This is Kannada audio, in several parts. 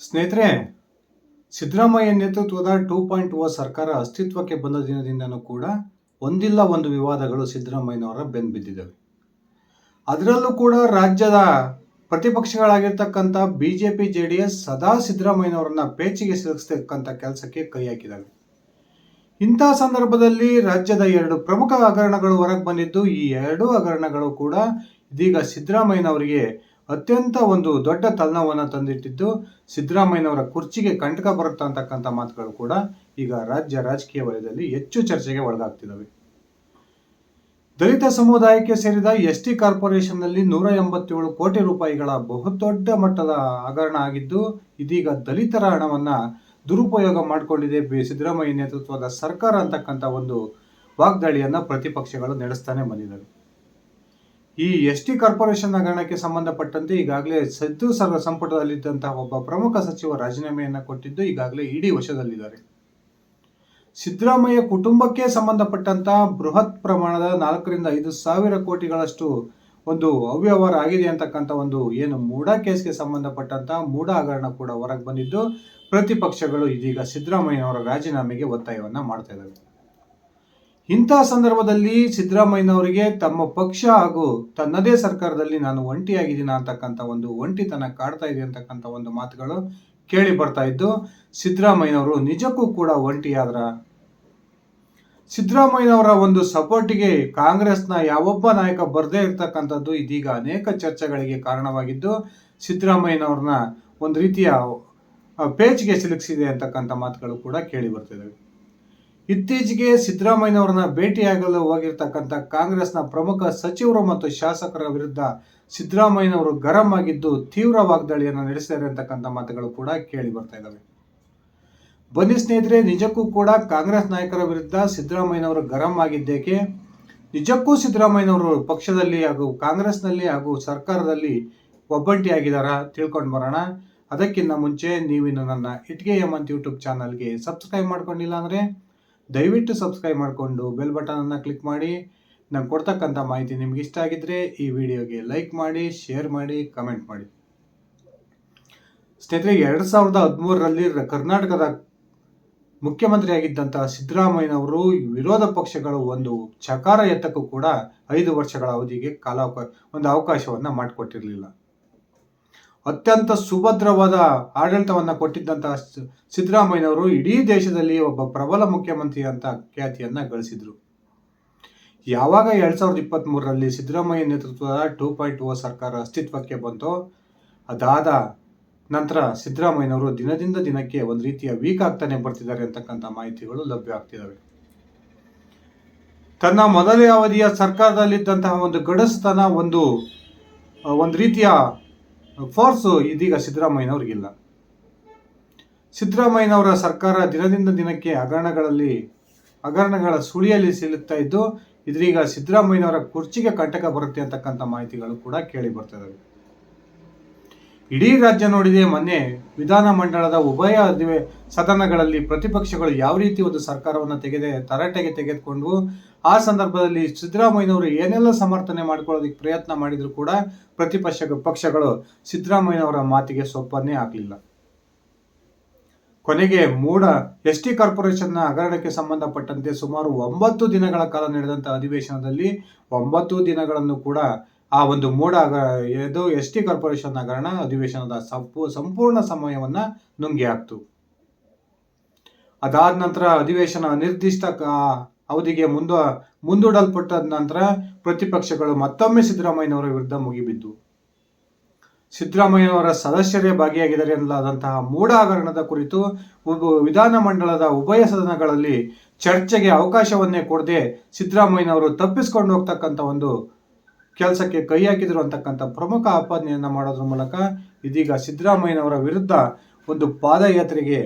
ಸ್ನೇಹಿತರೆ, ಸಿದ್ದರಾಮಯ್ಯ ನೇತೃತ್ವದ ಟೂ ಪಾಯಿಂಟ್ ಓ ಸರ್ಕಾರ ಅಸ್ತಿತ್ವಕ್ಕೆ ಬಂದ ದಿನದಿಂದನೂ ಕೂಡ ಒಂದಿಲ್ಲ ಒಂದು ವಿವಾದಗಳು ಸಿದ್ದರಾಮಯ್ಯನವರ ಬೆನ್ಬಿದ್ದಿದ್ದಾವೆ ಅದರಲ್ಲೂ ಕೂಡ ರಾಜ್ಯದ ಪ್ರತಿಪಕ್ಷಗಳಾಗಿರ್ತಕ್ಕಂಥ B J P J D S ಸದಾ ಸಿದ್ದರಾಮಯ್ಯನವರನ್ನ ಪೇಚಿಗೆ ಸಿಲುಕಿಸ್ತಕ್ಕಂಥ ಕೆಲಸಕ್ಕೆ ಕೈ ಹಾಕಿದ್ದಾವೆ. ಇಂಥ ಸಂದರ್ಭದಲ್ಲಿ ರಾಜ್ಯದ ಎರಡು ಪ್ರಮುಖ ಹಗರಣಗಳು ಹೊರಗೆ ಬಂದಿದ್ದು, ಈ ಎರಡೂ ಹಗರಣಗಳು ಕೂಡ ಇದೀಗ ಸಿದ್ದರಾಮಯ್ಯನವರಿಗೆ ಅತ್ಯಂತ ಒಂದು ದೊಡ್ಡ ತಲೆನೋವನ್ನು ತಂದಿಟ್ಟಿದ್ದು ಸಿದ್ದರಾಮಯ್ಯನವರ ಕುರ್ಚಿಗೆ ಕಂಟಕ ಬರುತ್ತಾ ಅಂತಕ್ಕಂಥ ಮಾತುಗಳು ಕೂಡ ಈಗ ರಾಜ್ಯ ರಾಜಕೀಯ ವಲಯದಲ್ಲಿ ಹೆಚ್ಚು ಚರ್ಚೆಗೆ ಒಳಗಾಗ್ತಿದ್ದಾವೆ. ದಲಿತ ಸಮುದಾಯಕ್ಕೆ ಸೇರಿದ ಎಸ್ ಟಿ ಕಾರ್ಪೊರೇಷನ್ನಲ್ಲಿ ನೂರ ಎಂಬತ್ತೇಳು ಕೋಟಿ ರೂಪಾಯಿಗಳ ಬಹುದೊಡ್ಡ ಮಟ್ಟದ ಹಗರಣ ಆಗಿದ್ದು, ಇದೀಗ ದಲಿತರ ಹಣವನ್ನ ದುರುಪಯೋಗ ಮಾಡಿಕೊಂಡಿದೆ ಬಿ- ಸಿದ್ದರಾಮಯ್ಯ ನೇತೃತ್ವದ ಸರ್ಕಾರ ಅಂತಕ್ಕಂಥ ಒಂದು ವಾಗ್ದಾಳಿಯನ್ನು ಪ್ರತಿಪಕ್ಷಗಳು ನಡೆಸ್ತಾನೆ ಬಂದಿದ್ದಾರೆ ಈ ಎಸ್ ಟಿ ಕಾರ್ಪೊರೇಷನ್ ಹಗರಣಕ್ಕೆ ಸಂಬಂಧಪಟ್ಟಂತೆ ಈಗಾಗಲೇ ಸದ್ದು ಸರ್ವ ಸಂಪುಟದಲ್ಲಿದ್ದಂತಹ ಒಬ್ಬ ಪ್ರಮುಖ ಸಚಿವ ರಾಜೀನಾಮೆಯನ್ನು ಕೊಟ್ಟಿದ್ದು ಈಗಾಗಲೇ ಇಡೀ ವಶದಲ್ಲಿದ್ದಾರೆ. ಸಿದ್ದರಾಮಯ್ಯ ಕುಟುಂಬಕ್ಕೆ ಸಂಬಂಧಪಟ್ಟಂತ ಬೃಹತ್ ಪ್ರಮಾಣದ ನಾಲ್ಕರಿಂದ ಐದು ಸಾವಿರ ಕೋಟಿಗಳಷ್ಟು ಒಂದು ಅವ್ಯವಹಾರ ಆಗಿದೆ ಅಂತಕ್ಕಂಥ ಒಂದು ಏನು ಮೂಡ ಕೇಸ್ಗೆ ಸಂಬಂಧಪಟ್ಟಂತ ಮೂಡ ಹಗರಣ ಕೂಡ ಹೊರಗೆ ಬಂದಿದ್ದು, ಪ್ರತಿಪಕ್ಷಗಳು ಇದೀಗ ಸಿದ್ದರಾಮಯ್ಯನವರ ರಾಜೀನಾಮೆಗೆ ಒತ್ತಾಯವನ್ನ ಮಾಡ್ತಾ ಇದ್ದಾವೆ ಇಂಥ ಸಂದರ್ಭದಲ್ಲಿ ಸಿದ್ದರಾಮಯ್ಯನವರಿಗೆ ತಮ್ಮ ಪಕ್ಷ ಹಾಗೂ ತನ್ನದೇ ಸರ್ಕಾರದಲ್ಲಿ ನಾನು ಒಂಟಿಯಾಗಿದ್ದೀನ ಅಂತಕ್ಕಂಥ ಒಂದು ಒಂಟಿತನ ಕಾಡ್ತಾ ಇದೆ ಅಂತಕ್ಕಂಥ ಒಂದು ಮಾತುಗಳು ಕೇಳಿ ಬರ್ತಾ ಇದ್ದು, ಸಿದ್ದರಾಮಯ್ಯನವರು ನಿಜಕ್ಕೂ ಕೂಡ ಒಂಟಿಯಾದ್ರ? ಸಿದ್ದರಾಮಯ್ಯನವರ ಒಂದು ಸಪೋರ್ಟಿಗೆ ಕಾಂಗ್ರೆಸ್ನ ಯಾವೊಬ್ಬ ನಾಯಕ ಬರದೇ ಇರತಕ್ಕಂಥದ್ದು ಇದೀಗ ಅನೇಕ ಚರ್ಚೆಗಳಿಗೆ ಕಾರಣವಾಗಿದ್ದು, ಸಿದ್ದರಾಮಯ್ಯನವ್ರನ್ನ ಒಂದು ರೀತಿಯ ಪೇಜ್ಗೆ ಸಿಲುಕಿಸಿದೆ ಅಂತಕ್ಕಂಥ ಮಾತುಗಳು ಕೂಡ ಕೇಳಿ ಬರ್ತಿದ್ದಾವೆ. ಇತ್ತೀಚೆಗೆ ಸಿದ್ದರಾಮಯ್ಯನವರನ್ನ ಭೇಟಿಯಾಗಲು ಹೋಗಿರ್ತಕ್ಕಂಥ ಕಾಂಗ್ರೆಸ್ನ ಪ್ರಮುಖ ಸಚಿವರು ಮತ್ತು ಶಾಸಕರ ವಿರುದ್ಧ ಸಿದ್ದರಾಮಯ್ಯನವರು ಗರಂ ಆಗಿದ್ದು ತೀವ್ರ ವಾಗ್ದಾಳಿಯನ್ನು ನಡೆಸಿದ್ದಾರೆ ಅಂತಕ್ಕಂಥ ಮಾತುಗಳು ಕೂಡ ಕೇಳಿ ಬರ್ತಾ ಇದ್ದಾವೆ ಬನ್ನಿ ಸ್ನೇಹಿತರೆ, ನಿಜಕ್ಕೂ ಕೂಡ ಕಾಂಗ್ರೆಸ್ ನಾಯಕರ ವಿರುದ್ಧ ಸಿದ್ದರಾಮಯ್ಯನವರು ಗರಂ ಆಗಿದ್ದೇಕೆ? ನಿಜಕ್ಕೂ ಸಿದ್ದರಾಮಯ್ಯನವರು ಪಕ್ಷದಲ್ಲಿ ಹಾಗೂ ಕಾಂಗ್ರೆಸ್ನಲ್ಲಿ ಹಾಗೂ ಸರ್ಕಾರದಲ್ಲಿ ಒಬ್ಬಂಟಿಯಾಗಿದ್ದಾರಾ? ತಿಳ್ಕೊಂಡು ಬರೋಣ. ಅದಕ್ಕಿಂತ ಮುಂಚೆ ನೀವಿನ್ನು ನನ್ನ ಇಟ್ಗೆ ಎಂ ಅಂತ ಯೂಟ್ಯೂಬ್ ಚಾನಲ್ಗೆ ಸಬ್ಸ್ಕ್ರೈಬ್ ಮಾಡ್ಕೊಂಡಿಲ್ಲ ಅಂದರೆ ದಯವಿಟ್ಟು ಸಬ್ಸ್ಕ್ರೈಬ್ ಮಾಡಿಕೊಂಡು ಬೆಲ್ ಬಟನನ್ನು ಕ್ಲಿಕ್ ಮಾಡಿ. ನಾನು ಕೊಡ್ತಕ್ಕಂಥ ಮಾಹಿತಿ ನಿಮ್ಗೆ ಇಷ್ಟ ಆಗಿದ್ರೆ ಈ ವಿಡಿಯೋಗೆ ಲೈಕ್ ಮಾಡಿ, ಶೇರ್ ಮಾಡಿ, ಕಮೆಂಟ್ ಮಾಡಿ. ಸ್ನೇಹಿತರೆ ಎರಡು ಸಾವಿರದ ಹದಿಮೂರರಲ್ಲಿ ಕರ್ನಾಟಕದ ಮುಖ್ಯಮಂತ್ರಿಯಾಗಿದ್ದಂಥ ಸಿದ್ದರಾಮಯ್ಯನವರು ವಿರೋಧ ಪಕ್ಷಗಳು ಒಂದು ಚಕಾರ ಎತ್ತಕ್ಕೂ ಕೂಡ ಐದು ವರ್ಷಗಳ ಅವಧಿಗೆ ಕಾಲಾವಕಾಶ ಒಂದು ಅವಕಾಶವನ್ನು ಮಾಡಿಕೊಟ್ಟಿರಲಿಲ್ಲ. ಅತ್ಯಂತ ಸುಭದ್ರವಾದ ಆಡಳಿತವನ್ನು ಕೊಟ್ಟಿದ್ದಂತಹ ಸಿದ್ದರಾಮಯ್ಯನವರು ಇಡೀ ದೇಶದಲ್ಲಿ ಒಬ್ಬ ಪ್ರಬಲ ಮುಖ್ಯಮಂತ್ರಿ ಅಂತ ಖ್ಯಾತಿಯನ್ನ ಗಳಿಸಿದ್ರು. ಯಾವಾಗ ಎರಡ್ ಸಾವಿರದ ಇಪ್ಪತ್ತ್ಮೂರರಲ್ಲಿ ಸಿದ್ದರಾಮಯ್ಯ ನೇತೃತ್ವದ ಟೂ ಪಾಯಿಂಟ್ ಓ ಸರ್ಕಾರ ಅಸ್ತಿತ್ವಕ್ಕೆ ಬಂತೋ, ಅದಾದ ನಂತರ ಸಿದ್ದರಾಮಯ್ಯನವರು ದಿನದಿಂದ ದಿನಕ್ಕೆ ಒಂದು ರೀತಿಯ ವೀಕ್ ಆಗ್ತಾನೆ ಬರ್ತಿದ್ದಾರೆ ಅಂತಕ್ಕಂಥ ಮಾಹಿತಿಗಳು ಲಭ್ಯ ಆಗ್ತಿದ್ದಾವೆ ತನ್ನ ಮೊದಲೇ ಅವಧಿಯ ಸರ್ಕಾರದಲ್ಲಿದ್ದಂತಹ ಒಂದು ಗಡಸ್ತನ ಒಂದು ಒಂದು ರೀತಿಯ ಫೋರ್ಸು ಇದೀಗ ಸಿದ್ದರಾಮಯ್ಯನವ್ರಿಗಿಲ್ಲ. ಸಿದ್ದರಾಮಯ್ಯನವರ ಸರ್ಕಾರ ದಿನದಿಂದ ದಿನಕ್ಕೆ ಹಗರಣಗಳಲ್ಲಿ, ಹಗರಣಗಳ ಸುಳಿಯಲ್ಲಿ ಸಿಲುಕ್ತಾ ಇದ್ದು ಇದರೀಗ ಸಿದ್ದರಾಮಯ್ಯನವರ ಕುರ್ಚಿಗೆ ಕಂಟಕ ಬರುತ್ತೆ ಅಂತಕ್ಕಂಥ ಮಾಹಿತಿಗಳು ಕೂಡ ಕೇಳಿ ಬರ್ತವೆ ಇಡೀ ರಾಜ್ಯ ನೋಡಿದೆ, ಮೊನ್ನೆ ವಿಧಾನಮಂಡಲದ ಉಭಯ ಸದನಗಳಲ್ಲಿ ಪ್ರತಿಪಕ್ಷಗಳು ಯಾವ ರೀತಿ ಒಂದು ಸರ್ಕಾರವನ್ನು ತೆಗೆದೆ, ತರಾಟೆಗೆ ತೆಗೆದುಕೊಂಡು ಆ ಸಂದರ್ಭದಲ್ಲಿ ಸಿದ್ದರಾಮಯ್ಯನವರು ಏನೆಲ್ಲ ಸಮರ್ಥನೆ ಮಾಡ್ಕೊಳ್ಳೋದಕ್ಕೆ ಪ್ರಯತ್ನ ಮಾಡಿದರೂ ಕೂಡ ಪ್ರತಿಪಕ್ಷ ಪಕ್ಷಗಳು ಸಿದ್ದರಾಮಯ್ಯನವರ ಮಾತಿಗೆ ಸೊಪ್ಪನ್ನೇ ಆಗಲಿಲ್ಲ. ಕೊನೆಗೆ ಮೂಡ ಎಸ್ ಟಿ ಕಾರ್ಪೊರೇಷನ್ನ ಹಗರಣಕ್ಕೆ ಸಂಬಂಧಪಟ್ಟಂತೆ ಸುಮಾರು ಒಂಬತ್ತು ದಿನಗಳ ಕಾಲ ನಡೆದಂಥ ಅಧಿವೇಶನದಲ್ಲಿ ಒಂಬತ್ತು ದಿನಗಳನ್ನು ಕೂಡ ಆ ಒಂದು ಮೂಡ ಇದು ಎಸ್ ಟಿ ಕಾರ್ಪೊರೇಷನ್ ಹಗರಣ ಅಧಿವೇಶನದ ಸಂಪೂ, ಸಂಪೂರ್ಣ ಸಮಯವನ್ನ ನುಂಗಿ ಹಾಕ್ತು. ಅದಾದ ನಂತರ ಅಧಿವೇಶನ ನಿರ್ದಿಷ್ಟ ಅವಧಿಗೆ ಮುಂದ, ಮುಂದೂಡಲ್ಪಟ್ಟ ನಂತರ ಪ್ರತಿಪಕ್ಷಗಳು ಮತ್ತೊಮ್ಮೆ ಸಿದ್ದರಾಮಯ್ಯನವರ ವಿರುದ್ಧ ಮುಗಿಬಿದ್ದು. ಸಿದ್ದರಾಮಯ್ಯನವರ ಸದಸ್ಯರೇ ಭಾಗಿಯಾಗಿದ್ದಾರೆ ಎನ್ನಲಾದಂತಹ ಮೂಢ ಹಗರಣದ ಕುರಿತು ವಿಧಾನಮಂಡಲದ ಉಭಯ ಸದನಗಳಲ್ಲಿ ಚರ್ಚೆಗೆ ಅವಕಾಶವನ್ನೇ ಕೊಡದೆ ಸಿದ್ದರಾಮಯ್ಯನವರು ತಪ್ಪಿಸ್ಕೊಂಡು ಹೋಗ್ತಕ್ಕಂಥ ಒಂದು ಕೆಲಸಕ್ಕೆ ಕೈ ಹಾಕಿದ್ರು ಅಂತಕ್ಕಂಥ ಪ್ರಮುಖ ಆಪಾದನೆಯನ್ನ ಮಾಡೋದ್ರ ಮೂಲಕ ಇದೀಗ ಸಿದ್ದರಾಮಯ್ಯನವರ ವಿರುದ್ಧ ಒಂದು ಪಾದಯಾತ್ರೆಗೆ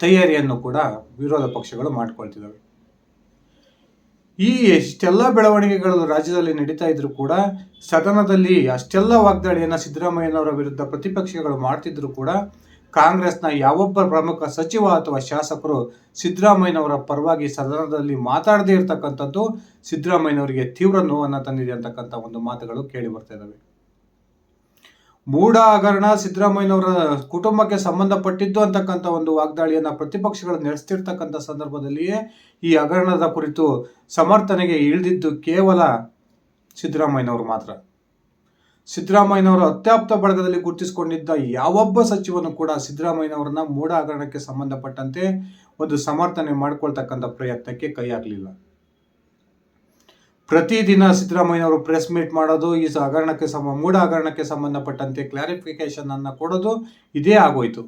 ತಯಾರಿಯನ್ನು ಕೂಡ ವಿರೋಧ ಪಕ್ಷಗಳು ಮಾಡಿಕೊಳ್ತಿದ್ದಾವೆ. ಈ ಎಷ್ಟೆಲ್ಲ ಬೆಳವಣಿಗೆಗಳು ರಾಜ್ಯದಲ್ಲಿ ನಡೀತಾ ಇದ್ರು ಕೂಡ ಸದನದಲ್ಲಿ ಅಷ್ಟೆಲ್ಲ ವಾಗ್ದಾಳಿಯನ್ನ ಸಿದ್ದರಾಮಯ್ಯನವರ ವಿರುದ್ಧ ಪ್ರತಿಪಕ್ಷಗಳು ಮಾಡ್ತಿದ್ರು ಕೂಡ ಕಾಂಗ್ರೆಸ್ನ ಯಾವೊಬ್ಬ ಪ್ರಮುಖ ಸಚಿವ ಅಥವಾ ಶಾಸಕರು ಸಿದ್ದರಾಮಯ್ಯನವರ ಪರವಾಗಿ ಸದನದಲ್ಲಿ ಮಾತಾಡದೇ ಇರತಕ್ಕಂಥದ್ದು ಸಿದ್ದರಾಮಯ್ಯನವರಿಗೆ ತೀವ್ರ ನೋವನ್ನು ತಂದಿದೆ ಅಂತಕ್ಕಂಥ ಒಂದು ಮಾತುಗಳು ಕೇಳಿ ಬರ್ತಾ ಇದ್ದಾವೆ ಮೂಢ ಹಗರಣ ಸಿದ್ದರಾಮಯ್ಯನವರ ಕುಟುಂಬಕ್ಕೆ ಸಂಬಂಧಪಟ್ಟಿದ್ದು ಅಂತಕ್ಕಂಥ ಒಂದು ವಾಗ್ದಾಳಿಯನ್ನು ಪ್ರತಿಪಕ್ಷಗಳು ನಡೆಸ್ತಿರ್ತಕ್ಕಂಥ ಸಂದರ್ಭದಲ್ಲಿಯೇ ಈ ಹಗರಣದ ಕುರಿತು ಸಮರ್ಥನೆಗೆ ಇಳಿದಿದ್ದು ಕೇವಲ ಸಿದ್ದರಾಮಯ್ಯನವರು ಮಾತ್ರ. ಸಿದ್ದರಾಮಯ್ಯನವರು ಅತ್ಯಾಪ್ತ ಬಳಗದಲ್ಲಿ ಗುರುತಿಸಿಕೊಂಡಿದ್ದ ಯಾವೊಬ್ಬ ಸಚಿವನು ಕೂಡ ಸಿದ್ದರಾಮಯ್ಯನವರನ್ನ ಮೂಢ ಹಗರಣಕ್ಕೆ ಸಂಬಂಧಪಟ್ಟಂತೆ ಒಂದು ಸಮರ್ಥನೆ ಮಾಡ್ಕೊಳ್ತಕ್ಕಂಥ ಪ್ರಯತ್ನಕ್ಕೆ ಕೈ ಪ್ರತಿದಿನ ಸಿದ್ದರಾಮಯ್ಯನವರು ಪ್ರೆಸ್ ಮೀಟ್ ಮಾಡೋದು, ಈ ಹಗರಣಕ್ಕೆ ಸಂಬಂಧ ಮೂಢ ಹಗರಣಕ್ಕೆ ಸಂಬಂಧಪಟ್ಟಂತೆ ಕ್ಲಾರಿಫಿಕೇಶನ್ ಅನ್ನ ಕೊಡೋದು ಇದೇ ಆಗೋಯ್ತು.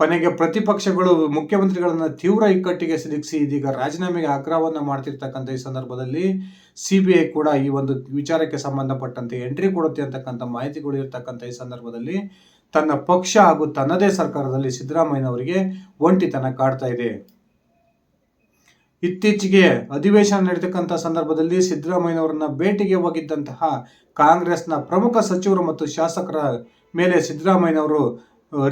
ಕೊನೆಗೆ ಪ್ರತಿಪಕ್ಷಗಳು, ಮುಖ್ಯಮಂತ್ರಿಗಳನ್ನು ತೀವ್ರ ಇಕ್ಕಟ್ಟಿಗೆ ಸಿಲುಕಿಸಿ ಇದೀಗ ರಾಜೀನಾಮೆಗೆ ಆಗ್ರಹವನ್ನು ಮಾಡ್ತಿರ್ತಕ್ಕಂಥ ಈ ಸಂದರ್ಭದಲ್ಲಿ ಸಿ ಬಿ ಐ ಕೂಡ ಈ ಒಂದು ವಿಚಾರಕ್ಕೆ ಸಂಬಂಧಪಟ್ಟಂತೆ ಎಂಟ್ರಿ ಕೊಡುತ್ತೆ ಅಂತಕ್ಕಂಥ ಮಾಹಿತಿಗಳು ಇರ್ತಕ್ಕಂಥ ಈ ಸಂದರ್ಭದಲ್ಲಿ ತನ್ನ ಪಕ್ಷ ಹಾಗೂ ತನ್ನದೇ ಸರ್ಕಾರದಲ್ಲಿ ಸಿದ್ದರಾಮಯ್ಯನವರಿಗೆ ಒಂಟಿತನ ಕಾಡ್ತಾ ಇದೆ. ಇತ್ತೀಚೆಗೆ ಅಧಿವೇಶನ ನಡೆತಕ್ಕಂಥ ಸಂದರ್ಭದಲ್ಲಿ ಸಿದ್ದರಾಮಯ್ಯನವರನ್ನ ಭೇಟಿಗೆ ಹೋಗಿದ್ದಂತಹ ಕಾಂಗ್ರೆಸ್ನ ಪ್ರಮುಖ ಸಚಿವರು ಮತ್ತು ಶಾಸಕರ ಮೇಲೆ ಸಿದ್ದರಾಮಯ್ಯನವರು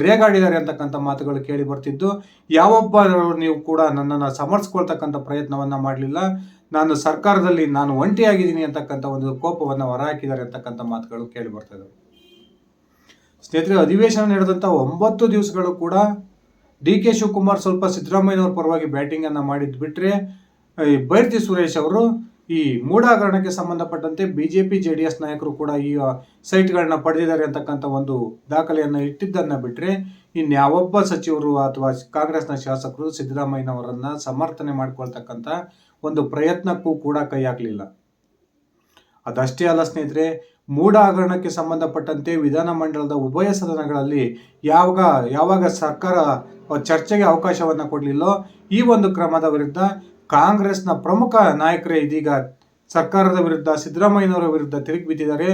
ರೇಗಾಡಿದ್ದಾರೆ ಅಂತಕ್ಕಂಥ ಮಾತುಗಳು ಕೇಳಿ ಬರ್ತಿದ್ದು. ಯಾವೊಬ್ಬ ನೀವು ಕೂಡ ನನ್ನನ್ನು ಸಮರ್ಸ್ಕೊಳ್ತಕ್ಕಂಥ ಪ್ರಯತ್ನವನ್ನು ಮಾಡಲಿಲ್ಲ. ನಾನು ಸರ್ಕಾರದಲ್ಲಿ ನಾನು ಒಂಟಿಯಾಗಿದ್ದೀನಿ ಅಂತಕ್ಕಂಥ ಒಂದು ಕೋಪವನ್ನು ಹೊರಹಾಕಿದ್ದಾರೆ ಅಂತಕ್ಕಂಥ ಮಾತುಗಳು ಕೇಳಿ ಬರ್ತಾ ಇದ್ದಾವೆ ಸ್ನೇಹಿತರೆ, ಅಧಿವೇಶನ ನಡೆದಂಥ ಒಂಬತ್ತು ದಿವಸಗಳು ಕೂಡ ಡಿ ಕೆ ಶಿವಕುಮಾರ್ ಸ್ವಲ್ಪ ಸಿದ್ದರಾಮಯ್ಯನವ್ರ ಪರವಾಗಿ ಬ್ಯಾಟಿಂಗ್ ಅನ್ನ ಮಾಡಿದ್ ಬಿಟ್ರೆ, ಈ ಬೈರ್ತಿ ಸುರೇಶ್ ಅವರು ಈ ಮೂಢ ಹಗರಣಕ್ಕೆ ಸಂಬಂಧಪಟ್ಟಂತೆ ಬಿಜೆಪಿ ಜೆ ಡಿ ಎಸ್ ನಾಯಕರು ಕೂಡ ಈ ಸೈಟ್ಗಳನ್ನ ಪಡೆದಿದ್ದಾರೆ ಅಂತಕ್ಕಂಥ ಒಂದು ದಾಖಲೆಯನ್ನು ಇಟ್ಟಿದ್ದನ್ನ ಬಿಟ್ರೆ, ಇನ್ಯಾವೊಬ್ಬ ಸಚಿವರು ಅಥವಾ ಕಾಂಗ್ರೆಸ್ನ ಶಾಸಕರು ಸಿದ್ದರಾಮಯ್ಯನವರನ್ನ ಸಮರ್ಥನೆ ಮಾಡ್ಕೊಳ್ತಕ್ಕಂಥ ಒಂದು ಪ್ರಯತ್ನಕ್ಕೂ ಕೂಡ ಕೈ ಹಾಕಲಿಲ್ಲ. ಅದಷ್ಟೇ ಅಲ್ಲ ಸ್ನೇಹಿತರೆ ಮೂಢ ಹಗರಣಕ್ಕೆ ಸಂಬಂಧಪಟ್ಟಂತೆ ವಿಧಾನಮಂಡಲದ ಉಭಯ ಸದನಗಳಲ್ಲಿ ಯಾವಾಗ ಯಾವಾಗ ಸರ್ಕಾರ ಚರ್ಚೆಗೆ ಅವಕಾಶವನ್ನು ಕೊಡಲಿಲ್ಲೋ ಈ ಒಂದು ಕ್ರಮದ ವಿರುದ್ಧ ಕಾಂಗ್ರೆಸ್ನ ಪ್ರಮುಖ ನಾಯಕರೇ ಇದೀಗ ಸರ್ಕಾರದ ವಿರುದ್ಧ ಸಿದ್ದರಾಮಯ್ಯನವರ ವಿರುದ್ಧ ತಿರುಗಿ ಬಿದ್ದಿದ್ದಾರೆ.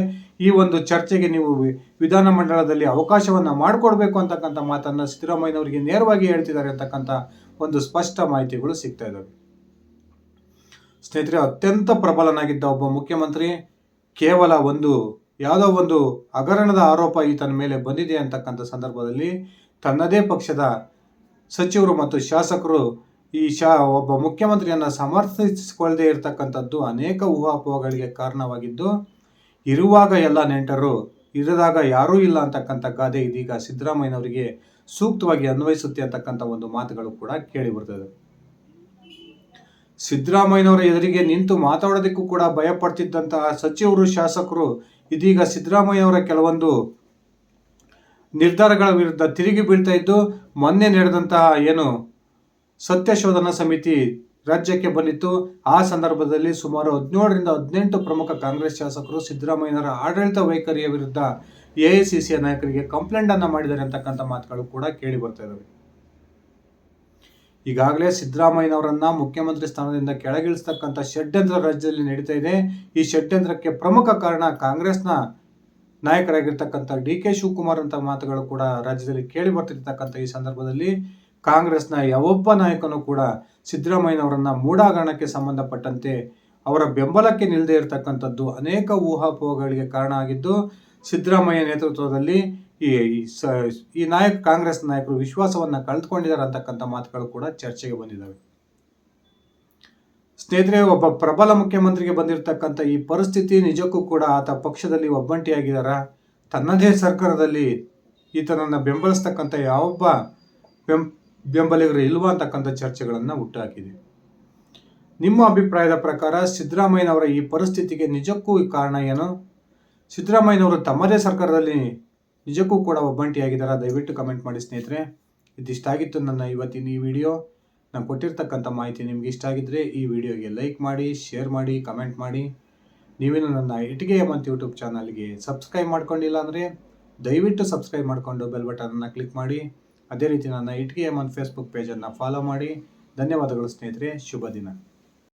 ಈ ಒಂದು ಚರ್ಚೆಗೆ ನೀವು ವಿಧಾನಮಂಡಲದಲ್ಲಿ ಅವಕಾಶವನ್ನು ಮಾಡಿಕೊಡ್ಬೇಕು ಅಂತಕ್ಕಂಥ ಮಾತನ್ನು ಸಿದ್ದರಾಮಯ್ಯನವರಿಗೆ ನೇರವಾಗಿ ಹೇಳ್ತಿದ್ದಾರೆ ಅಂತಕ್ಕಂಥ ಒಂದು ಸ್ಪಷ್ಟ ಮಾಹಿತಿಗಳು ಸಿಗ್ತಾ ಇದ್ದಾವೆ. ಸ್ನೇಹಿತರೆ, ಅತ್ಯಂತ ಪ್ರಬಲನಾಗಿದ್ದ ಒಬ್ಬ ಮುಖ್ಯಮಂತ್ರಿ ಕೇವಲ ಒಂದು, ಯಾವುದೋ ಒಂದು ಹಗರಣದ ಆರೋಪ ಈತನ ಮೇಲೆ ಬಂದಿದೆ ಅಂತಕ್ಕಂಥ ಸಂದರ್ಭದಲ್ಲಿ ತನ್ನದೇ ಪಕ್ಷದ ಸಚಿವರು ಮತ್ತು ಶಾಸಕರು ಈ ಶಾ, ಒಬ್ಬ ಮುಖ್ಯಮಂತ್ರಿಯನ್ನು ಸಮರ್ಥಿಸಿಕೊಳ್ಳದೆ ಇರತಕ್ಕಂಥದ್ದು ಅನೇಕ ಊಹಾಪೋಹಗಳಿಗೆ ಕಾರಣವಾಗಿದ್ದು, ಇರುವಾಗ ಎಲ್ಲ ನೆಂಟರು ಇರದಾಗ ಯಾರೂ ಇಲ್ಲ ಅಂತಕ್ಕಂಥ ಗಾದೆ ಇದೀಗ ಸಿದ್ದರಾಮಯ್ಯನವರಿಗೆ ಸೂಕ್ತವಾಗಿ ಅನ್ವಯಿಸುತ್ತೆ ಅಂತಕ್ಕಂಥ ಒಂದು ಮಾತುಗಳು ಕೂಡ ಕೇಳಿ ಬರ್ತದೆ. ಸಿದ್ದರಾಮಯ್ಯನವರ ಎದುರಿಗೆ ನಿಂತು ಮಾತಾಡೋದಕ್ಕೂ ಕೂಡ ಭಯಪಡ್ತಿದ್ದಂತಹ ಸಚಿವರು, ಶಾಸಕರು, ಇದೀಗ ಸಿದ್ದರಾಮಯ್ಯವರ ಕೆಲವೊಂದು ನಿರ್ಧಾರಗಳ ವಿರುದ್ಧ ತಿರುಗಿ ಬೀಳ್ತಾ ಇದ್ದು, ಮೊನ್ನೆ ನಡೆದಂತಹ ಏನು ಸತ್ಯಶೋಧನಾ ಸಮಿತಿ ರಾಜ್ಯಕ್ಕೆ ಬಂದಿತ್ತು. ಆ ಸಂದರ್ಭದಲ್ಲಿ ಸುಮಾರು ಹದಿನೇಳರಿಂದ ಹದಿನೆಂಟು ಪ್ರಮುಖ ಕಾಂಗ್ರೆಸ್ ಶಾಸಕರು ಸಿದ್ದರಾಮಯ್ಯನವರ ಆಡಳಿತ ವೈಖರಿಯ ವಿರುದ್ಧ ಎಐಸಿಸಿಯ ನಾಯಕರಿಗೆ ಕಂಪ್ಲೇಂಟ್ ಅನ್ನ ಮಾಡಿದ್ದಾರೆ ಅಂತಕ್ಕಂಥ ಮಾತುಗಳು ಕೂಡ ಕೇಳಿ ಬರ್ತಾ ಇದ್ದಾವೆ. ಈಗಾಗಲೇ ಸಿದ್ದರಾಮಯ್ಯನವರನ್ನ ಮುಖ್ಯಮಂತ್ರಿ ಸ್ಥಾನದಿಂದ ಕೆಳಗಿಳಿಸ್ತಕ್ಕಂಥ ಷಡ್ಯಂತ್ರ ರಾಜ್ಯದಲ್ಲಿ ನಡೀತಾ ಇದೆ. ಈ ಷಡ್ಯಂತ್ರಕ್ಕೆ ಪ್ರಮುಖ ಕಾರಣ ಕಾಂಗ್ರೆಸ್ನ ನಾಯಕರಾಗಿರ್ತಕ್ಕಂಥ ಡಿ ಕೆ ಶಿವಕುಮಾರ್ ಅಂತ ಮಾತುಗಳು ಕೂಡ ರಾಜ್ಯದಲ್ಲಿ ಕೇಳಿ ಬರ್ತಿರ್ತಕ್ಕಂಥ ಈ ಸಂದರ್ಭದಲ್ಲಿ ಕಾಂಗ್ರೆಸ್ನ ಯಾವೊಬ್ಬ ನಾಯಕನು ಕೂಡ ಸಿದ್ದರಾಮಯ್ಯನವರನ್ನ ಮೂಡಾಗರಣಕ್ಕೆ ಸಂಬಂಧಪಟ್ಟಂತೆ ಅವರ ಬೆಂಬಲಕ್ಕೆ ನಿಲ್ಲದೆ ಇರತಕ್ಕಂಥದ್ದು ಅನೇಕ ಊಹಾಪೋಹಗಳಿಗೆ ಕಾರಣ ಆಗಿದ್ದು, ಸಿದ್ದರಾಮಯ್ಯ ನೇತೃತ್ವದಲ್ಲಿ ಈ ಈ ನಾಯಕ, ಕಾಂಗ್ರೆಸ್ ನಾಯಕರು ವಿಶ್ವಾಸವನ್ನು ಕಳೆದುಕೊಂಡಿದ್ದಾರೆ ಅಂತಕ್ಕಂಥ ಮಾತುಗಳು ಕೂಡ ಚರ್ಚೆಗೆ ಬಂದಿದ್ದಾವೆ ಸ್ನೇಹಿತರೆ, ಒಬ್ಬ ಪ್ರಬಲ ಮುಖ್ಯಮಂತ್ರಿಗೆ ಬಂದಿರತಕ್ಕಂಥ ಈ ಪರಿಸ್ಥಿತಿ ನಿಜಕ್ಕೂ ಕೂಡ ಆತ ಪಕ್ಷದಲ್ಲಿ ಒಬ್ಬಂಟಿಯಾಗಿದ್ದಾರ ತನ್ನದೇ ಸರ್ಕಾರದಲ್ಲಿ ಈತನನ್ನು ಬೆಂಬಲಿಸ್ತಕ್ಕಂಥ ಯಾವೊಬ್ಬ ಬೆಂ, ಬೆಂಬಲಿಗರು ಇಲ್ವಾ ಅಂತಕ್ಕಂಥ ಚರ್ಚೆಗಳನ್ನು ಹುಟ್ಟುಹಾಕಿದೆ. ನಿಮ್ಮ ಅಭಿಪ್ರಾಯದ ಪ್ರಕಾರ ಸಿದ್ದರಾಮಯ್ಯನವರ ಈ ಪರಿಸ್ಥಿತಿಗೆ ನಿಜಕ್ಕೂ ಕಾರಣ ಏನು? ಸಿದ್ದರಾಮಯ್ಯನವರು ತಮ್ಮದೇ ಸರ್ಕಾರದಲ್ಲಿ ನಿಜಕ್ಕೂ ಕೂಡ ಒಬ್ಬಂಟಿಯಾಗಿದ್ದಾರಾ? ದಯವಿಟ್ಟು ಕಮೆಂಟ್ ಮಾಡಿ ಸ್ನೇಹಿತರೆ. ಇದಿಷ್ಟಾಗಿತ್ತು ನನ್ನ ಇವತ್ತಿನ ಈ ವಿಡಿಯೋ ನಾನು ಕೊಟ್ಟಿರ್ತಕ್ಕಂಥ ಮಾಹಿತಿ ನಿಮ್ಗೆ ಇಷ್ಟ ಆಗಿದ್ದರೆ ಈ ವಿಡಿಯೋಗೆ ಲೈಕ್ ಮಾಡಿ ಶೇರ್ ಮಾಡಿ ಕಮೆಂಟ್ ಮಾಡಿ. ನೀವೇನು ನನ್ನ ಇಟಿಗೆ ಮತ್ತು ಯೂಟ್ಯೂಬ್ ಚಾನಲ್ಗೆ ಸಬ್ಸ್ಕ್ರೈಬ್ ಮಾಡ್ಕೊಂಡಿಲ್ಲ ಅಂದರೆ ದಯವಿಟ್ಟು ಸಬ್ಸ್ಕ್ರೈಬ್ ಮಾಡಿಕೊಂಡು ಬೆಲ್ ಬಟನನ್ನು ಕ್ಲಿಕ್ ಮಾಡಿ. ಅದೇ ರೀತಿ ನನ್ನ ಇಟ್ಗೆ ಎಂ ಫೇಸ್ಬುಕ್ ಪೇಜನ್ನು ಫಾಲೋ ಮಾಡಿ. ಧನ್ಯವಾದಗಳು ಸ್ನೇಹಿತರೆ. ಶುಭ ದಿನ.